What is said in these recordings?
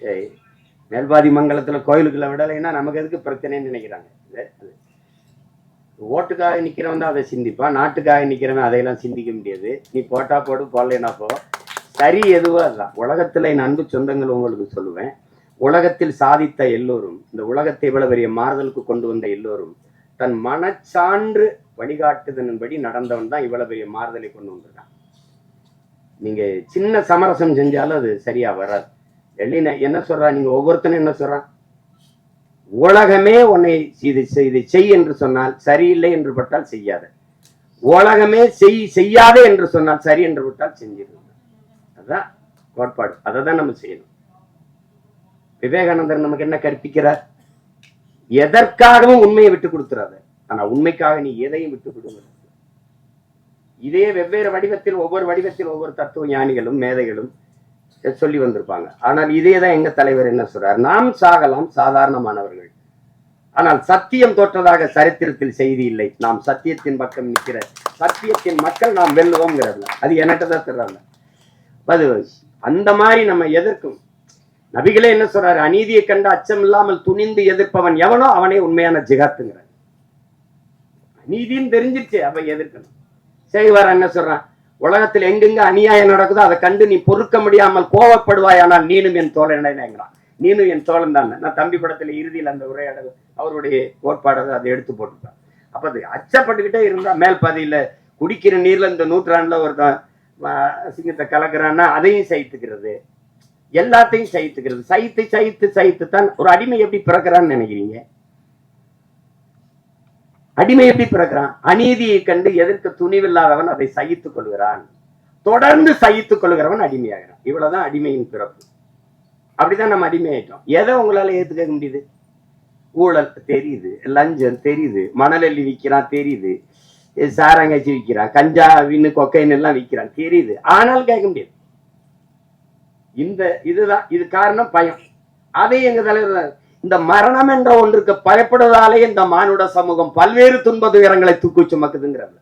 ஏய், மேல்பாதி மங்கலத்தில் கோயிலுக்குள்ள விடலைன்னா நமக்கு எதுக்கு பிரச்சனைன்னு நினைக்கிறாங்க. அது. ஓட்டுக்காக நிற்கிறவன் தான் அதை சிந்திப்பான். நாட்டுக்காக நிற்கிறவன் அதையெல்லாம் சிந்திக்க முடியாது. நீ போட்டா போடு போடலைன்னா போ. சரி எதுவோ அதுதான். உலகத்தில் என் அன்பு சொந்தங்கள் உங்களுக்கு சொல்லுவேன். உலகத்தில் சாதித்த எல்லோரும் இந்த உலகத்தை இவ்வளவு பெரிய மாறுதலுக்கு கொண்டு வந்த எல்லோரும் தன் மனச்சான்று வழிகாட்டுதலின்படி நடந்தவன் தான் இவ்வளவு பெரிய மாறுதலை கொண்டு வந்திருக்கான். நீங்க சின்ன சமரசம் செஞ்சாலும் அது சரியா வராது. எல்லின என்ன சொல்றா? நீங்க ஒவ்வொருத்தனும் என்ன சொல்றான் உலகமே உன்னை இது செய்- செய் என்று சொன்னால் சரியில்லை என்று பட்டால் செய்யாத. உலகமே செய் செய்யாதே என்று சொன்னால் சரி என்று விட்டால் செஞ்சிருங்க அதுதான் கோட்பாடு. அதை தான் நம்ம செய்யணும். விவேகானந்தர் நமக்கு என்ன கற்பிக்கிறார்? எதற்காகவும் உண்மையை விட்டு கொடுத்துறாத. ஆனா உண்மைக்காக நீ எதையும் விட்டு கொடுங்க. இதே வெவ்வேறு வடிவத்தில் ஒவ்வொரு வடிவத்தில் ஒவ்வொரு தத்துவ ஞானிகளும் மேதைகளும் சொல்லி வந்திருப்பாங்க. ஆனால் இதே தான் எங்க தலைவர் என்ன சொல்றார்? நாம் சாகலாம் சாதாரணமானவர்கள். ஆனால் சத்தியம் தோற்றதாக சரித்திரத்தில் செய்தி இல்லை. நாம் சத்தியத்தின் பக்கம் நிற்கிற சத்தியத்தின் மக்கள் நாம் வெல்லுவோங்கிறதுல அது என்கிட்ட தான் தர்றாங்க அது அந்த மாதிரி நம்ம எதிர்க்கும். நபிகளே என்ன சொல்றாரு? அநீதியை கண்டு அச்சம் இல்லாமல் துணிந்து எதிர்ப்பவன் எவனோ அவனே உண்மையான ஜிகாத்துங்கிறார். நீதின்னு தெரிஞ்சிருச்சு அவன் எதிர்க்கணும். செய்வார் என்ன சொல்றான்? உலகத்தில் எங்கெங்க அநியாயம் நடக்குதோ அதை கண்டு நீ பொறுக்க முடியாமல் கோவப்படுவாய். ஆனால் நீனும் என் தோழனேங்கிறான் நீனும் என் தோழன் தான். நான் தம்பி படத்தில் இறுதியில் அந்த உரையாடல் அவருடைய கோட்பாடை அதை எடுத்து போட்டுருக்கான் அப்போ அது அச்சப்பட்டுக்கிட்டே இருந்தா மேல் பாதையில் குடிக்கிற நீர்ல இந்த நூற்றாண்டில் ஒருத்தன் சிங்கத்தை கலக்குறான்னா அதையும் சகித்துக்கிறது. எல்லாத்தையும் சகித்துக்கிறது. சைத்து சகித்து சைத்து தான் ஒரு அடிமை எப்படி பிறக்கிறான்னு நினைக்கிறீங்க? அடிமை எப்படி பிறக்கிறான்? அநீதியை கண்டு எதிர்க்க துணிவில்லாதவன் அதை சகித்துக் கொள்கிறான்? தொடர்ந்து சகித்துக் கொள்கிறவன் அடிமையாகிறான். இவ்வளவுதான் அடிமையின் பிறப்பு. அப்படிதான் நம்ம அடிமையாயிட்டோம். எதை உங்களால ஏத்துக்க முடியுது? ஊழல் தெரியுது லஞ்சம் தெரியுது மணலெல்லி விற்கிறான் தெரியுது சாராங்காய்ச்சி விற்கிறான் கஞ்சா வின்னு கொக்கைன்னு எல்லாம் விற்கிறான் தெரியுது. ஆனால் கேட்க முடியாது. இந்த இதுதான் இது காரணம் பயம். அதை எங்க தலைவர் இந்த மரணம் என்ற ஒன்றுக்கு பயப்படுவதாலே இந்த மானுட சமூகம் பல்வேறு துன்ப துயரங்களை தூக்கு சுமக்குதுங்கிறாங்க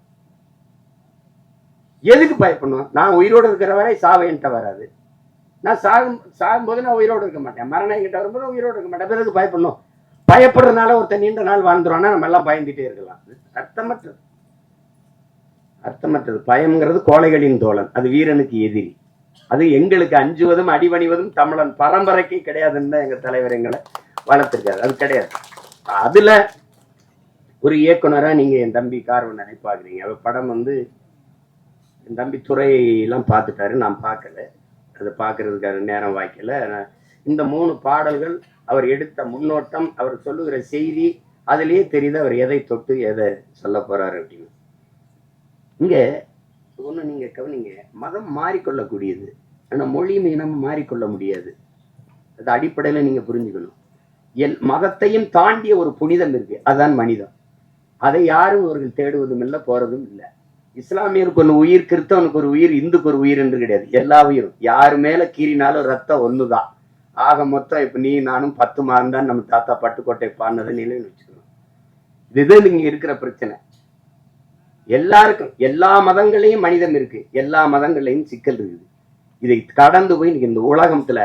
எதுக்கு பயப்படணும்? நான் உயிரோடு இருக்கிற வரை சாவு என்கிட்ட வராது. நான் சாகும் சாகும்போது நான் உயிரோடு இருக்க மாட்டேன். மரணம் என்கிட்ட வரும்போது உயிரோடு இருக்க மாட்டேன். பிறகு பயப்படணும்? பயப்படுறதுனால ஒருத்தன் நீண்ட நாள் வாழ்ந்துருவானா நம்ம எல்லாம் பயந்துட்டே இருக்கலாம். அது அர்த்தமற்றது. அர்த்தமற்றது. பயம்ங்கிறது கோழைகளின் தோழன். அது வீரனுக்கு எதிரி. அது எங்களுக்கு அஞ்சுவதும் அடிபணிவதும் தமிழன் பரம்பரைக்கு கிடையாதுன்னு தான் எங்க தலைவர் எங்களை வளர்த்துருக்காரு. அது கிடையாது. அதுல ஒரு இயக்குனரா நீங்க என் தம்பி கார்வன் நினைப்பாக்குறீங்க. அவர் படம் வந்து என் தம்பி துறையெல்லாம் பார்த்துட்டாரு. நான் பார்க்கல. அதை பார்க்கறதுக்கான நேரம் வாய்க்கல. இந்த மூணு பாடல்கள் அவர் எடுத்த முன்னோட்டம் அவர் சொல்லுகிற செய்தி அதுலயே தெரியுது அவர் எதை தொட்டு எதை சொல்ல போறாரு அப்படின்னு. இங்க ஒன்று நீங்க கவனிங்க. மதம் மாறிக்கொள்ளக்கூடியது. ஆனால் மொழியும் இனமும் மாறிக்கொள்ள முடியாது. அது அடிப்படையில் நீங்க புரிஞ்சுக்கணும். எல் மதத்தையும் தாண்டிய ஒரு புனிதம் இருக்கு. அதுதான் மனிதம். அதை யாரும் அவர்கள் தேடுவதும் இல்லை போறதும் இல்லை. இஸ்லாமியருக்கு ஒரு உயிர் கிறிஸ்தவனுக்கு ஒரு உயிர் இந்துக்கு ஒரு உயிர் என்று கிடையாது. எல்லா உயிரும். யார் மேல கீறினாலும் ரத்தம் ஒண்ணுதான். ஆக மொத்தம் இப்ப நீ நானும் பத்து மாதம் தான் நம்ம தாத்தா பட்டுக்கோட்டை பாடினதை நிலைன்னு வச்சுக்கணும். இதுதான் இங்க இருக்கிற பிரச்சனை. எல்லாருக்கும் எல்லா மதங்களையும் மனிதம் இருக்கு. எல்லா மதங்களையும் சிக்கல் இருக்குது. இதை கடந்து போய் இன்னைக்கு இந்த உலகத்துல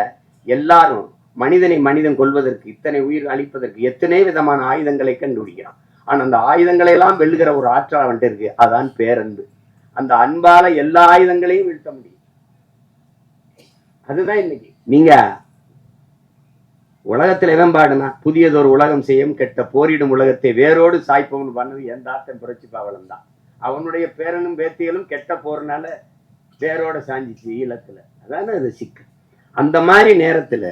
எல்லாரும் மனிதனை மனிதன் கொள்வதற்கு இத்தனை உயிர் அழிப்பதற்கு எத்தனை விதமான ஆயுதங்களை கண்டுபிடிக்கிறான்? ஆனா அந்த ஆயுதங்களை எல்லாம் வெல்லுகிற ஒரு ஆற்றல் அவன்கிட்ட இருக்கு. அதான் பேரன்பு. அந்த அன்பால எல்லா ஆயுதங்களையும் வீழ்த்த முடியும். அதுதான் இன்னைக்கு. நீங்க உலகத்துல எவன் பாடுனா புதியதொரு உலகம் செய்யும் கெட்ட போரிடும் உலகத்தை வேரோடு சாய்ப்பவன் பண்ணது எந்த ஆத்தன் புரட்சி பாவலன் தான். அவனுடைய பேரனும் பேத்திகளும் கெட்ட போறனால வேரோட சாஞ்சிச்சு ஈழத்துல. அதான் அது சிக்கல். அந்த மாதிரி நேரத்துல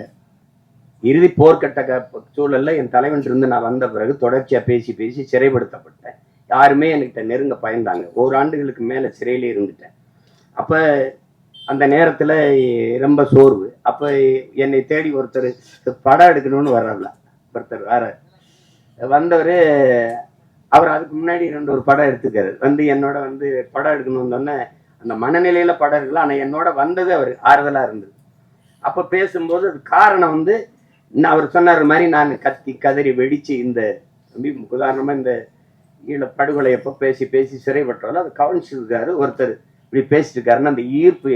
இறுதி போர்க்கட்ட சூழலில் சூழல்ல என் தலைவன் இருந்து நான் வந்த பிறகு தொடர்ச்சியா பேசி பேசி சிறைப்படுத்தப்பட்டேன். யாருமே என்கிட்ட நெருங்க பயந்தாங்க. ஓராண்டுகளுக்கு மேல சிறையிலே இருந்துட்டேன். அப்ப அந்த நேரத்துல ரொம்ப சோர்வு. அப்ப என்னை தேடி ஒருத்தர் படம் எடுக்கணும்னு வர்றல ஒருத்தர் வேற. வந்தவர் அவர் அதுக்கு முன்னாடி ரெண்டு ஒரு படம் எடுத்துக்காரு. வந்து என்னோட வந்து படம் எடுக்கணும்னு சொன்ன அந்த மனநிலையில படம் எடுக்கல. ஆனால் என்னோட வந்தது அவர். ஆறுதலாக இருந்தது. அப்போ பேசும்போது அது காரணம் வந்து நான் அவர் சொன்னார் மாதிரி நான் கத்தி கதறி வெடித்து இந்த உதாரணமாக இந்த ஈழ படுகொலை எப்போ பேசி பேசி சிறைப்பட்டாலும் அது கவனிச்சிருக்காரு ஒருத்தர் இப்படி பேசிட்டு இருக்காருன்னு அந்த ஈர்ப்பு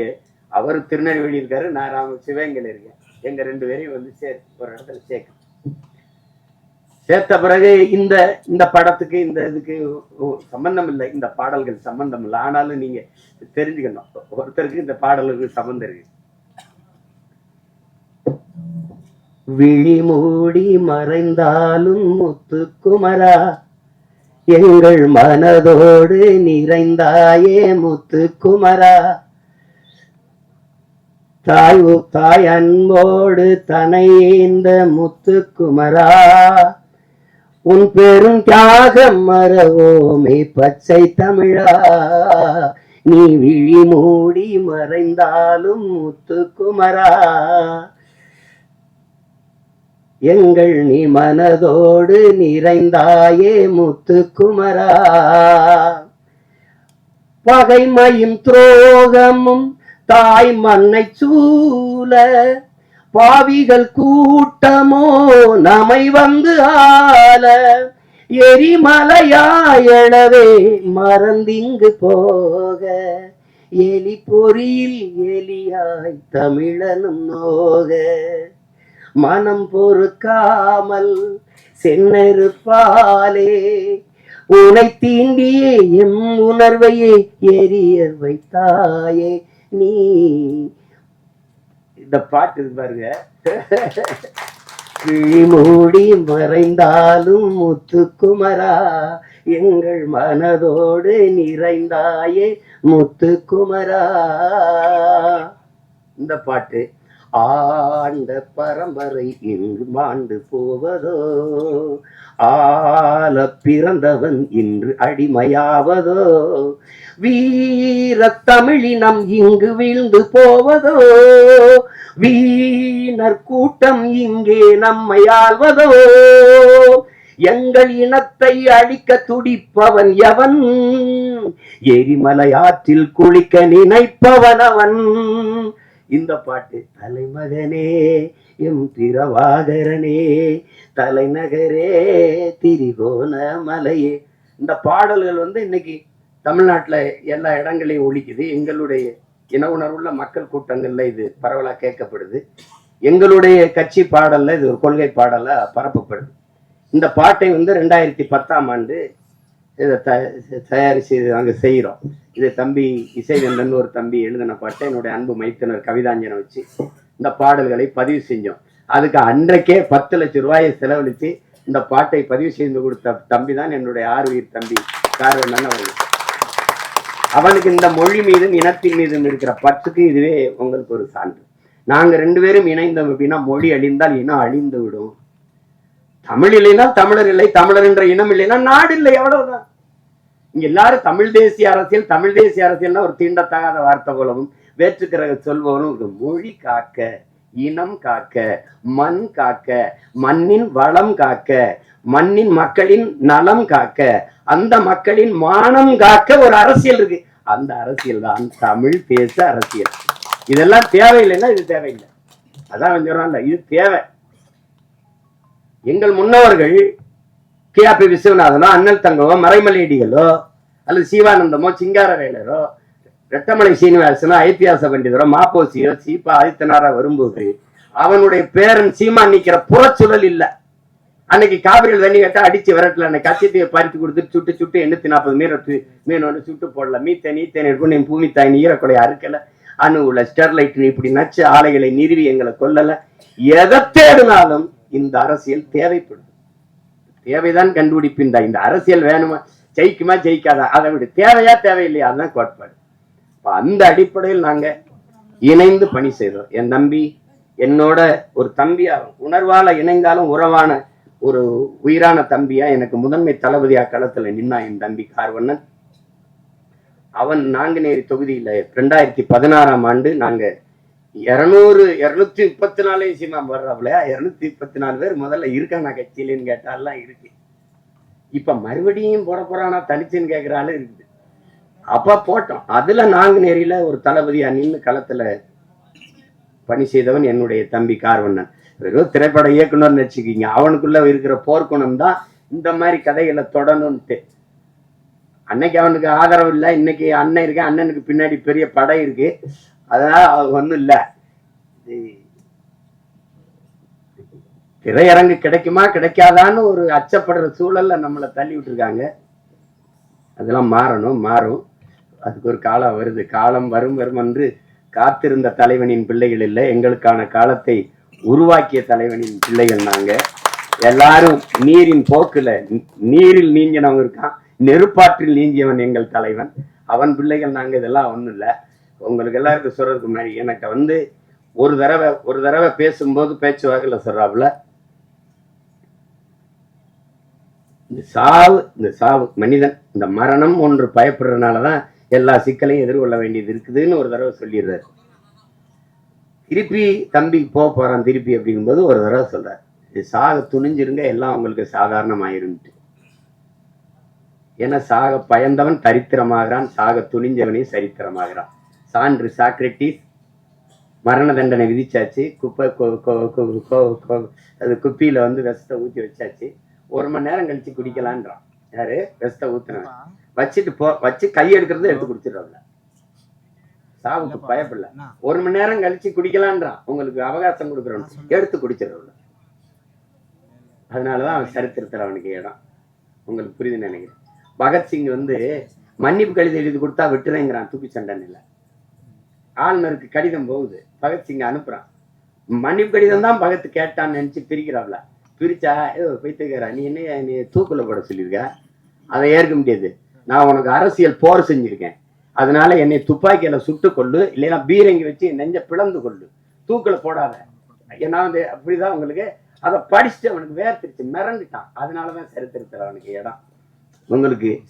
அவர் திருநெல்வேலி இருக்காரு நான் ராம சிவகங்கையில் இருக்கேன். எங்கள் ரெண்டு பேரையும் வந்து சே ஒரு இடத்துல சேர்க்க சேர்த்த பிறகு இந்த இந்த படத்துக்கு இந்த இதுக்கு சம்பந்தம் இல்லை. இந்த பாடல்கள் சம்பந்தம் இல்லை. ஆனாலும் நீங்கள் தெரிஞ்சுக்கணும். ஒருத்தருக்கு இந்த பாடலுக்கு சம்மந்தம் இருக்குது விழிமூடி மறைந்தாலும் முத்துக்குமரா. எங்கள் மனதோடு நிறைந்தாயே முத்துக்குமரா. தாய் தாய் அன்போடு தனையேந்த முத்துக்குமரா. உன் பெரும் தியாகம் மறவோமே பச்சை தமிழா. நீ விழி மூடி மறைந்தாலும் முத்துக்குமரா. எங்கள் நீ மனதோடு நிறைந்தாயே முத்துக்குமரா. பகைமையும் துரோகமும் தாய் மண்ணை சூழ பாவிகள் கூட்டமோ நமை வந்து ஆல எரிமலையாயளவே மறந்திங்கு போக எலி பொறியில் எலியாய் தமிழனும் நோக. மனம் பொறுக்காமல் சென்னறுப்பாலே உனை தீண்டியே எம் உணர்வையே எரிய வைத்தாயே நீ. இந்த பாட்டு இருக்கு பாருங்க. கிழி மூடி மறைந்தாலும் முத்துக்குமரா. எங்கள் மனதோடு நிறைந்தாயே முத்துக்குமரா. இந்த பாட்டு ஆண்ட பரம்பரை இங்கு மாண்டு போவதோ? ஆல பிறந்தவன் இன்று அடிமையாவதோ? வீர தமிழினம் இங்கு வீழ்ந்து போவதோ? வீணர் கூட்டம் இங்கே நம்மை ஆள்வதோ? எங்கள் இனத்தை அழிக்க துடிப்பவன் எவன்? எரிமலை ஆற்றில் குளிக்க நினைப்பவன் அவன் இந்த பாட்டு தலைமகனே எம் பிரவாகரனே தலைநகரே திரிகோணமலையே இந்த பாடல்கள் வந்து இன்னைக்கு தமிழ்நாட்டில் எல்லா இடங்களையும் ஒழிக்குது. எங்களுடைய இன உணர்வுள்ள மக்கள் கூட்டங்களில் இது பரவலாக கேட்கப்படுது. எங்களுடைய கட்சி பாடலில் இது ஒரு கொள்கை பாடலாக பரப்பப்படுது. இந்த பாட்டை வந்து ரெண்டாயிரத்தி பத்தாம் ஆண்டு இதை த தயாரித்து நாங்கள் செய்கிறோம். இது தம்பி இசைவேந்தன் ஒரு தம்பி எழுதின பாட்டை என்னுடைய அன்பு மைத்தனர் கவிதாஞ்சனை வச்சு இந்த பாடல்களை பதிவு செஞ்சோம். அதுக்கு அன்றைக்கே பத்து லட்சம் ரூபாயை செலவழித்து இந்த பாட்டை பதிவு செய்து கொடுத்த தம்பி தான் என்னுடைய ஆர்வீர் தம்பி கார்வண்ணன் அவர்கள். அவனுக்கு இந்த மொழி மீதும் இனத்தின் மீதும் இருக்கிற பற்றுக்கு இதுவே உங்களுக்கு ஒரு சான்று. நாங்கள் ரெண்டு பேரும் இணைந்தோம் அப்படின்னா மொழி அழிந்தால் இனம் அழிந்து விடும். தமிழ் இல்லைன்னா தமிழர் இல்லை தமிழர் என்ற இனம் இல்லைன்னா நாடு இல்லை எவ்வளவுதான் இங்க எல்லாரும் தமிழ் தேசிய அரசியல் தமிழ் தேசிய அரசியல்னா ஒரு தீண்டத்தகாத வார்த்தை போலவும் வேற்றுக்கிற சொல்பவனும் ஒரு மொழி காக்க இனம் காக்க மண் காக்க மண்ணின் வளம் காக்க மண்ணின் மக்களின் நலம் காக்க அந்த மக்களின் மானம் காக்க ஒரு அரசியல் இருக்கு. அந்த அரசியல் தான் தமிழ் தேச அரசியல். இதெல்லாம் தேவையில்லைன்னா இது தேவையில்லை. அதான் கொஞ்சம் இது தேவை. எங்கள் முன்னோர்கள் கேபி விஸ்வநாதனோ அண்ணல் தங்கவோ மறைமலையடிகளோ அல்லது சிவானந்தமோ சிங்காரவேலரோ ரெட்டமலை சீனிவாசனோ ஐத்தியாச பண்டிதரோ மாப்போசியோ சீபா ஆதித்தனாரா வரும்போது அவனுடைய பேரன் சீமான் நிக்கிற புறச்சுழல் இல்லை. அன்னைக்கு காவிரியில் தண்ணி கட்ட அடிச்சு விரட்டல அன்னைக்கு கச்சத்தையை பறித்து கொடுத்து சுட்டு சுட்டு எண்ணூத்தி நாற்பது மீன் மீன் ஒன்று சுட்டு போடல. மீத்தேன் ஈத்தேன் எடுக்கணும் என் பூமி தாய் ஈரக்குலை அறுக்கல. அணுகுல ஸ்டெர்லைட் இப்படி நச்சு ஆலைகளை நிறுவி எங்களை கொல்லல. எதை தேடினாலும் இந்த அரசியல் தேவைப்படும் தேவைதான் கண்டுபிடிப்பின் இந்த அரசியல் வேணுமா? ஜெயிக்குமா? ஜெயிக்காதா? அதை விட. தேவையா? தேவையில்லையா? அதுதான் கோட்பாடு. அந்த அடிப்படையில் நாங்க இணைந்து பணி செய்தோம் என் தம்பி என்னோட ஒரு தம்பியா உணர்வால இணைந்தாலும் உறவான ஒரு உயிரான தம்பியா எனக்கு முதன்மை தளபதியா களத்துல நின்னா என் தம்பி கார்வண்ணன். அவன் நாங்குநேரி தொகுதியில ரெண்டாயிரத்தி பதினாறாம் ஆண்டு நாங்க இரநூறு இரநூத்தி முப்பத்தி நாலு சிமா வர்றாப்லையா இரநூத்தி முப்பத்தி நாலு பேர் முதல்ல இருக்கானா கட்சியிலன்னு கேட்டாலாம் இருக்கு. இப்ப மறுபடியும் போட போறானா தனிச்சுன்னு கேட்குற ஆளு இருக்குது. அப்ப போட்டோம். அதுல நாங்குநேரியில ஒரு தளபதியா நின்று களத்துல பணி செய்தவன் என்னுடைய தம்பி கார்வண்ணன். வெறும் திரைப்பட இயக்குனர்னு வச்சுக்கிங்க. அவனுக்குள்ள இருக்கிற போர்க்குணம் தான் இந்த மாதிரி கதைகளை தொடணும்ட்டு. அன்னைக்கு அவனுக்கு ஆதரவு இல்லை. இன்னைக்கு அண்ணன் இருக்கு. அண்ணனுக்கு பின்னாடி பெரிய படை இருக்கு. அதனால ஒன்றும் இல்லை. திரையரங்கு கிடைக்குமா கிடைக்காதான்னு ஒரு அச்சப்படுற சூழல்ல நம்மளை தள்ளி விட்டுருக்காங்க. அதெல்லாம் மாறணும் மாறும். அதுக்கு ஒரு காலம் வருது. காலம் வரும் வரும் என்று காத்திருந்த தலைவனின் பிள்ளைகள் இல்லை. எங்களுக்கான காலத்தை உருவாக்கிய தலைவனின் பிள்ளைகள் நாங்க. எல்லாரும் நீரின் போக்குல நீரில் நீங்கினவங்க இருக்கான் நெருப்பாற்றில் நீங்கியவன் எங்கள் தலைவன். அவன் பிள்ளைகள் நாங்க இதெல்லாம் ஒண்ணும் இல்ல. உங்களுக்கு எல்லாருக்கும் சொல்றதுக்கு முன்னாடி எனக்கு வந்து ஒரு தடவை ஒரு தடவை பேசும்போது பேச்சு வாக்கில் சொல்றாப்புல இந்த சாவு இந்த சாவு மனிதன் இந்த மரணம் ஒன்று பயப்படுறதுனால தான் எல்லா சிக்கலையும் எதிர்கொள்ள வேண்டியது இருக்குதுன்னு ஒரு தடவை சொல்லிடுறாரு. திருப்பி தம்பி போக போறான் திருப்பி அப்படிங்கும்போது ஒரு தடவை சொல்றாரு. இது சாக துணிஞ்சிருங்க எல்லாம் உங்களுக்கு சாதாரணமாயிருன்ட்டு ஏன்னா சாக பயந்தவன் தரித்திரமாகிறான் சாக துணிஞ்சவனையும் சரித்திரமாகிறான். சான்று சாக்ரட்டிஸ் மரண தண்டனை விதிச்சாச்சு. குப்பை அது குப்பியில வந்து விஷத்தை ஊத்தி வச்சாச்சு. ஒரு மணி நேரம் கழிச்சு குடிக்கலான்றான். யாரு? விஷத்தை ஊத்துனவன். வச்சுட்டு போ வச்சு கை எடுக்கிறத எடுத்து குடிச்சிடுறாங்க சாவுக்கு பயப்படல. ஒரு மணி நேரம் கழிச்சு குடிக்கலான்றான். உங்களுக்கு அவகாசம் கொடுக்குறோம். எடுத்து குடிச்சிடுறோம் அதனாலதான் அவன் சரித்திரத்துல அவனுக்கு இடம். உங்களுக்கு புரியுதுன்னு நினைக்கிறேன். பகத்சிங் வந்து மன்னிப்பு கடிதம் எழுதி கொடுத்தா விட்டுறேங்கிறான். தூக்கி சண்டன் இல்லை. ஆளுநருக்கு கடிதம் போகுது. பகத்சிங் அனுப்புறான். மன்னிப்பு கடிதம் தான் பகத் கேட்டான்னு நினச்சி பிரிக்கிறாப்ல. பிரிச்சா ஏதோ பைத்துக்கிறா நீ என்ன நீ தூக்கில் போட சொல்லியிருக்க? அதை ஏற்க முடியாது. நான் உனக்கு அரசியல் போர் செஞ்சுருக்கேன். அதனால என்னை துப்பாக்கியில சுட்டு கொள்ளு இல்லைன்னா பீரங்கி வச்சு நெஞ்ச பிளந்து கொள்ளு தூக்கில் போடாத. ஏன்னா வந்து அப்படிதான் உங்களுக்கு அதை படிச்சுட்டு அவனுக்கு வேர்த்திருச்சு. மிரண்டுட்டான். அதனாலதான் சரித்திரத்தில் அவனுக்கு இடம். உங்களுக்கு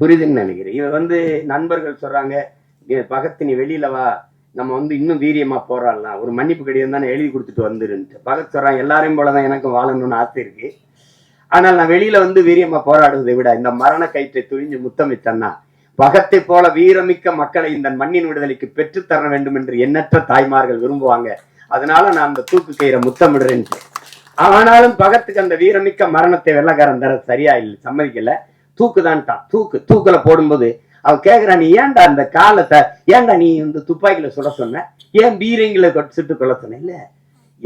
புரியுதுன்னு நினைக்கிறேன். இவன் வந்து நண்பர்கள் சொல்றாங்க பகத்தினி நீ வெளியில வா. நம்ம வந்து இன்னும் வீரியமா போராடலாம். ஒரு மன்னிப்பு கடிதம் தானே எழுதி கொடுத்துட்டு வந்துருன்ட்டு பகத் சொல்றான் எல்லாரையும் போலதான் எனக்கும் வாழணும்னு ஆசை இருக்கு. ஆனால் நான் வெளியில வந்து வீரியமா போராடுவதை விட இந்த மரண கயிற்றை துணிஞ்சு முத்தமிட்டன்னா பகத்தை போல வீரமிக்க மக்களை இந்த மண்ணின் விடுதலைக்கு பெற்றுத்தர வேண்டும் என்று எண்ணற்ற தாய்மார்கள் விரும்புவாங்க. அதனால நான் அந்த தூக்கு கயிறை முத்தமிடுறேன். ஆனாலும் பகத்துக்கு அந்த வீரமிக்க மரணத்தை வெள்ளக்காரன் தர சரியா இல்லை சம்மதிக்கல. தூக்குதான்ட்டான் தூக்கு தூக்குல போடும்போது அவ கேக்குறான் நீ ஏன்டா அந்த காலத்தை ஏன்டா நீ இந்த துப்பாக்கியில சுட சொன்ன? ஏன் பீரங்கில சுட்டு கொள்ள சொன்ன? இல்ல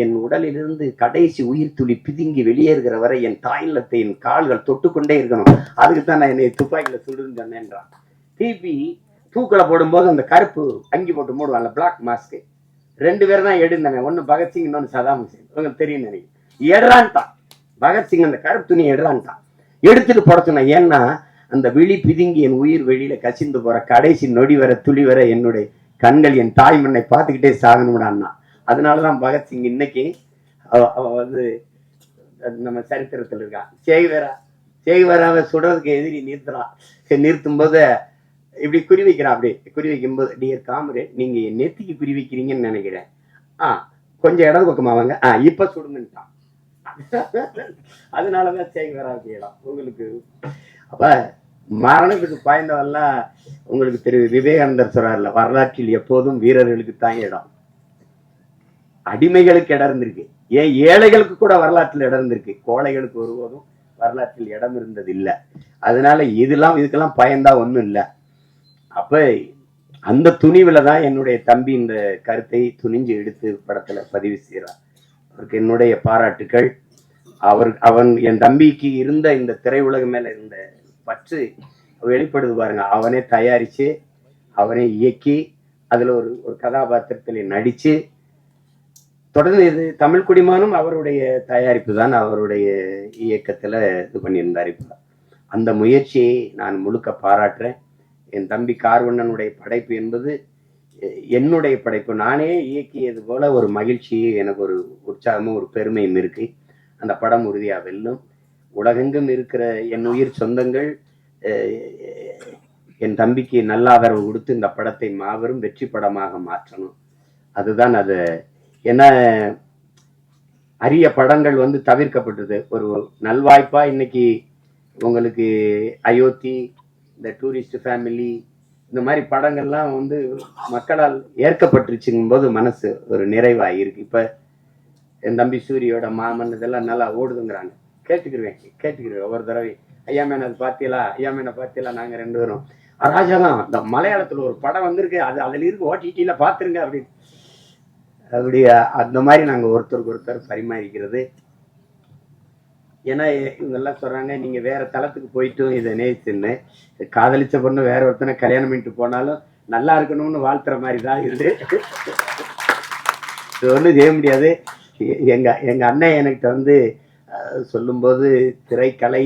என் உடலிலிருந்து கடைசி உயிர் துளி பிதுங்கி வெளியேறுகிற வரை என் தாயிலத்தை என் கால்கள் தொட்டுக்கொண்டே இருக்கணும். அதுக்கு தான் நான் என்னை துப்பாக்கியில சுடுன்னு சொன்னேன்றான். திருப்பி தூக்கில போடும்போது அந்த கருப்பு அங்கி போட்டு மூடுவாங்க பிளாக் மாஸ்க் ரெண்டு பேரும் தான் எடுந்தாங்க ஒன்னு பகத்சிங் இன்னொன்னு சதாம் ஹுசேன். உங்களுக்கு தெரியும் நினைக்கிறேன். எடுறான்ட்டான். பகத்சிங் அந்த கருப்பு துணியை எடுறான்ட்டான். எடுத்துட்டு போட சொன்னேன் ஏன்னா அந்த விழி பிதுங்கி என் உயிர் வெளியில கசிந்து போற கடைசி நொடி வர துளி வர என்னுடைய கண்கள் என் தாய் மண்ணை பார்த்துக்கிட்டே சாகணும்டான்னா அதனாலதான் பகத்சிங் இன்னைக்கு அவ- அவ வந்து அது நம்ம சரித்திரத்தில் இருக்கா. சேகுவேரா சேகுவேராவை சுடுறதுக்கு எதிரி நிறுத்துறான் சரி நிறுத்தும் போது இப்படி குறி வைக்கிறான் அப்படி குறி வைக்கும்போது டியர் காம்ரேட் நீங்க என் நெத்திக்கு குறி வைக்கிறீங்கன்னு நினைக்கிறேன். ஆ கொஞ்சம் இடது பக்கமா வாங்க. ஆ இப்ப சுடுங்கன்ட்டான். அதனாலதான் சேகுவேராவுக்கு செய்யலாம் உங்களுக்கு அப்ப மரணத்துக்கு பாய்ந்தவெல்லாம் உங்களுக்கு திரு விவேகானந்தர் சொல்றாருல வரலாற்றில் எப்போதும் வீரர்களுக்கு தான் இடம். அடிமைகளுக்கு இடம் இருந்திருக்கு. ஏன் ஏழைகளுக்கு கூட வரலாற்றில் இடம் இருந்திருக்கு. கோழைகளுக்கு ஒருபோதும் வரலாற்றில் இடம் இருந்தது இல்ல அதனால இதெல்லாம் இதுக்கெல்லாம் பயந்தா ஒண்ணும் இல்ல. அப்ப அந்த துணிவில் தான் என்னுடைய தம்பி இந்த கருத்தை துணிஞ்சு எடுத்து படத்துல பதிவு செய்கிறார் அவருக்கு என்னுடைய பாராட்டுக்கள். அவர் அவன் என் தம்பிக்கு இருந்த இந்த திரையுலகம் மேல இருந்த பற்று வெளிப்படுது பாருங்க. அவனே தயாரிச்சு அவனே இயக்கி அதுல ஒரு ஒரு கதாபாத்திரத்தில் நடிச்சு தொடர்ந்து இது தமிழ் குடிமானும் அவருடைய தயாரிப்பு தான். அவருடைய இயக்கத்துல இது பண்ணியிருந்தார் இப்போ. அந்த முயற்சியை நான் முழுக்க பாராட்டுறேன். என் தம்பி கார்வண்ணனுடைய படைப்பு என்பது என்னுடைய படைப்பு. நானே இயக்கியது போல ஒரு மகிழ்ச்சி எனக்கு ஒரு உற்சாகமும் ஒரு பெருமையும் இருக்கு. அந்த படம் உறுதியாக வெல்லும். உலகெங்கும் இருக்கிற என் உயிர் சொந்தங்கள் என் தம்பிக்கு நல்ல ஆதரவு கொடுத்து இந்த படத்தை மாபெரும் வெற்றி படமாக மாற்றணும். அதுதான் அது. ஏன்னா அரிய படங்கள் வந்து தவிர்க்கப்பட்டது. ஒரு நல்வாய்ப்பா இன்னைக்கு உங்களுக்கு அயோத்தி இந்த டூரிஸ்ட் ஃபேமிலி இந்த மாதிரி படங்கள்லாம் வந்து மக்களால் ஏற்கப்பட்டுருச்சுங்கும் போது மனசு ஒரு நிறைவாக இருக்கு இப்போ என் தம்பி சூரியோட மாமன் இதெல்லாம் நல்லா ஓடுதுங்கிறாங்க. கேட்டுக்கிருவேன் கேட்டுக்கிருவேன் ஒவ்வொரு தடவை ஐயா மேன அது பார்த்தீங்களா ஐயா மேன பார்த்தீங்களா நாங்கள் ரெண்டு பேரும். ராஜாதான் இந்த மலையாளத்தில் ஒரு படம் வந்திருக்கு அது அதில் இருக்கு ஓடிடியில் பார்த்துருங்க அப்படின்னு. அப்படி அந்த மாதிரி நாங்கள் ஒருத்தருக்கு ஒருத்தர் பரிமாறிக்கிறது. ஏன்னா இவங்கெல்லாம் சொல்றாங்க நீங்கள் வேற தளத்துக்கு போயிட்டும் இதை நேசின்னு. காதலிச்ச பொண்ணு வேற ஒருத்தனை கல்யாணம் பண்ணிட்டு போனாலும் நல்லா இருக்கணும்னு வாழ்த்துற மாதிரி தான் இது. இது ஒன்றும் செய்ய முடியாது. எ- எங்கள் அண்ணன் என்கிட்ட வந்து சொல்லும்போது திரைக்கலை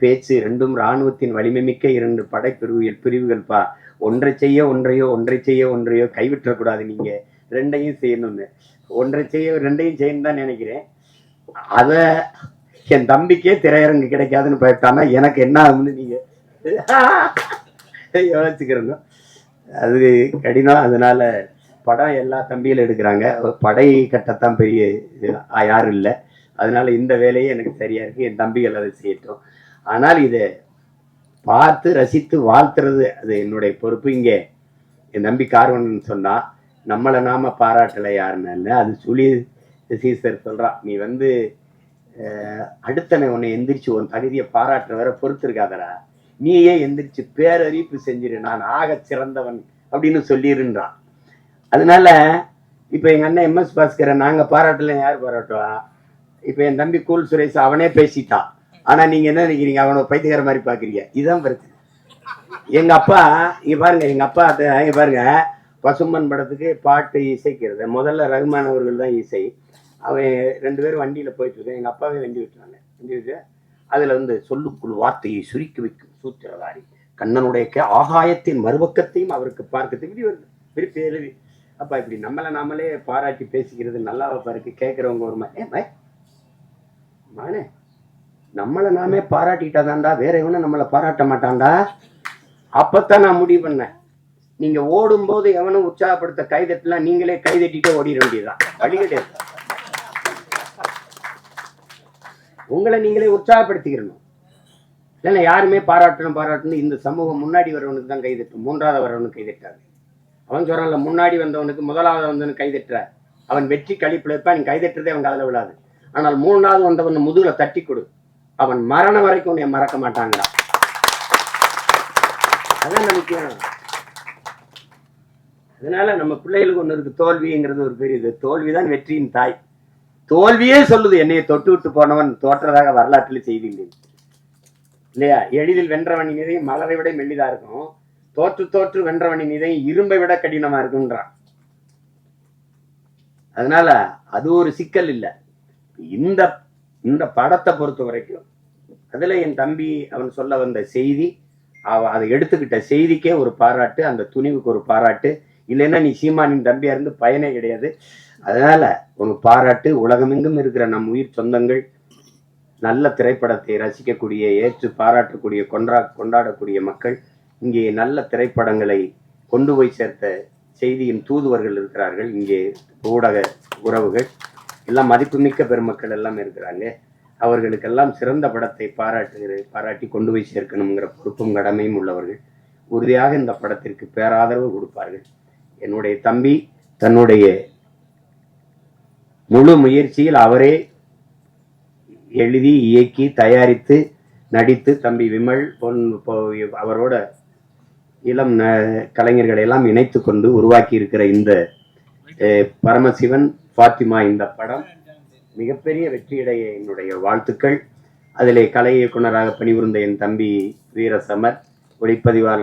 பேச்சு ரெண்டும் இராணுவத்தின் வலிமை மிக்க இரண்டு படைப்பிரிவுகள் பிரிவுகள்ப்பா ஒன்றை செய்ய ஒன்றையோ ஒன்றை செய்ய ஒன்றையோ கைவிட்டக்கூடாது நீங்கள் ரெண்டையும் செய்யணும்னு. ஒன்றை செய்ய ரெண்டையும் செய்யணும் தான் நினைக்கிறேன். அதை என் தம்பிக்கே திரையரங்கு கிடைக்காதுன்னு பயப்பட்டானா எனக்கு என்ன ஆகும்னு நீங்கள் யோசிச்சுக்கிறோங்க. அது கடினம். அதனால படம் எல்லா தம்பியிலும் எடுக்கிறாங்க. படை கட்டத்தான் பெரிய யாரும் இல்லை. அதனால இந்த வேலையே எனக்கு சரியா இருக்கு. என் தம்பிகள் அதை செய்யட்டும். ஆனால் இதை பார்த்து ரசித்து வாழ்த்துறது அது என்னுடைய பொறுப்பு. இங்கே என் தம்பி கார்வன் சொன்னா நம்மளை நாம பாராட்டலை யாருன்னு இல்லை அது சுழி சீசர் சொல்றான் நீ வந்து அடுத்தனை உன்னை எந்திரிச்சு உன் தகுதியை பாராட்டுற வர பொறுத்திருக்காதரா நீயே எந்திரிச்சு பேரறிவிப்பு செஞ்சிரு. நான் ஆக சிறந்தவன் அப்படின்னு சொல்லிருன்றான். அதனால இப்போ எங்கள் அண்ணன் எம்எஸ் பாஸ்கரை நாங்கள் பாராட்டலாம் யார் பாராட்டுவா? இப்போ என் தம்பி கூல் சுரேஷ் அவனே பேசிட்டான் ஆனால் நீங்கள் என்ன நினைக்கிறீங்க? அவனை பைத்தியக்கார மாதிரி பார்க்குறீங்க. இதுதான் பிரச்சனை. எங்கள் அப்பா இங்கே பாருங்க எங்கள் அப்பா இங்கே பாருங்க. பசும்பன் படத்துக்கு பாட்டு இசைக்கிறது. முதல்ல ரகுமான் அவர்கள் தான் இசை. அவன் ரெண்டு பேரும் வண்டியில் போயிட்டு இருக்கேன் அப்பாவே வண்டி விட்டுறாங்க. வண்டி விட்டு அதில் வந்து சொல்லுக்குள் வார்த்தையை சுருக்கி வைக்கும் சூத்திரதாரி கண்ணனுடைய ஆகாயத்தின் மறுபக்கத்தையும் அவருக்கு பார்க்க இப்படி வருது. விருப்பி எழுதி. அப்பா இப்படி நம்மளை நாமளே பாராட்டி பேசிக்கிறது நல்லா இருக்கு. கேட்குறவங்க ஒரு மாதிரி. ஏ மானே நம்மளை நாமே பாராட்டிட்டாதான்டா வேற எவனும் நம்மளை பாராட்ட மாட்டான்டா. அப்பத்தான் நான் முடிவு பண்ணேன். நீங்க ஓடும் போது எவனும் உற்சாகப்படுத்த கைதட்டலாம் நீங்களே கைதட்டிட்டு ஓடிட வேண்டியதுதான். வழி கிடையாது. உங்களை நீங்களே உற்சாகப்படுத்திக்கிறணும் இல்லைன்னா யாருமே பாராட்டணும் பாராட்டணும். இந்த சமூகம் முன்னாடி வரவனுக்கு தான் கைதட்டும் மூன்றாவது வரவனுக்கு கைதட்டாது அவன் சொல்றான்ல முன்னாடி வந்தவனுக்கு முதலாவது வந்தவனுக்கு கைதட்டுற அவன் வெற்றி கழிப்புல இருப்பான். நீ கைதட்டுறதே அவன் காதுல விழாது. ஆனால் மூன்றாவது வந்தவன் முதுகுல தட்டி கொடு. அவன் மரணம் வரைக்கும் உன்னை மறக்க மாட்டாங்கடா அதான் முக்கியம் அதனால நம்ம பிள்ளைகளுக்கு ஒன்று இருக்கு தோல்விங்கிறது ஒரு பெரிய இது. தோல்விதான் வெற்றியின் தாய். தோல்வியே சொல்லுது என்னைய தொட்டு விட்டு போனவன் தோற்றதாக வரலாற்றில் செய்தி இல்லையா? எளிதில் வென்றவனின் மீதையும் மலரை விட மெல்லிதா இருக்கும். தோற்று தோற்று வென்றவனின் மீதையும் இரும்பை விட கடினமா இருக்குன்றான் அதனால அது ஒரு சிக்கல் இல்லை. இந்த இந்த படத்தை பொறுத்த வரைக்கும் அதில் என் தம்பி அவன் சொல்ல வந்த செய்தி அவ அதை எடுத்துக்கிட்ட செய்திக்கே ஒரு பாராட்டு அந்த துணிவுக்கு ஒரு பாராட்டு. இல்லைன்னா நீ சீமானின் தம்பியா இருந்து பயனே கிடையாது. அதனால ஒரு பாராட்டு உலகமெங்கும் இருக்கிற நம் உயிர் சொந்தங்கள் நல்ல திரைப்படத்தை ரசிக்கக்கூடிய ஏற்று பாராட்டக்கூடிய கொண்டா கொண்டாடக்கூடிய மக்கள் இங்கே நல்ல திரைப்படங்களை கொண்டு போய் சேர்த்த செய்தியின் தூதுவர்கள் இருக்கிறார்கள். இங்கே ஊடக உறவுகள். எல்லாம் மதிப்புமிக்க பெருமக்கள் எல்லாம் இருக்கிறாங்க. அவர்களுக்கெல்லாம் சிறந்த படத்தை பாராட்டுகிற பாராட்டி கொண்டு போய் சேர்க்கணுங்கிற பொறுப்பும் கடமையும் உள்ளவர்கள் உறுதியாக இந்த படத்திற்கு பேராதரவு கொடுப்பார்கள். என்னுடைய தம்பி தன்னுடைய முழு முயற்சியில் அவரே எழுதி இயக்கி தயாரித்து நடித்து தம்பி விமல் பொன் அவரோட இளம் ந- கலைஞர்களை எல்லாம் இணைத்து கொண்டு உருவாக்கி இருக்கிற இந்த பரமசிவன் ஃபாத்திமா இந்த படம் மிகப்பெரிய வெற்றியடைய என்னுடைய வாழ்த்துக்கள். அதிலே கலை இயக்குனராக பணிபுரிந்த என் தம்பி வீரசமர் ஒளிப்பதிவாளர்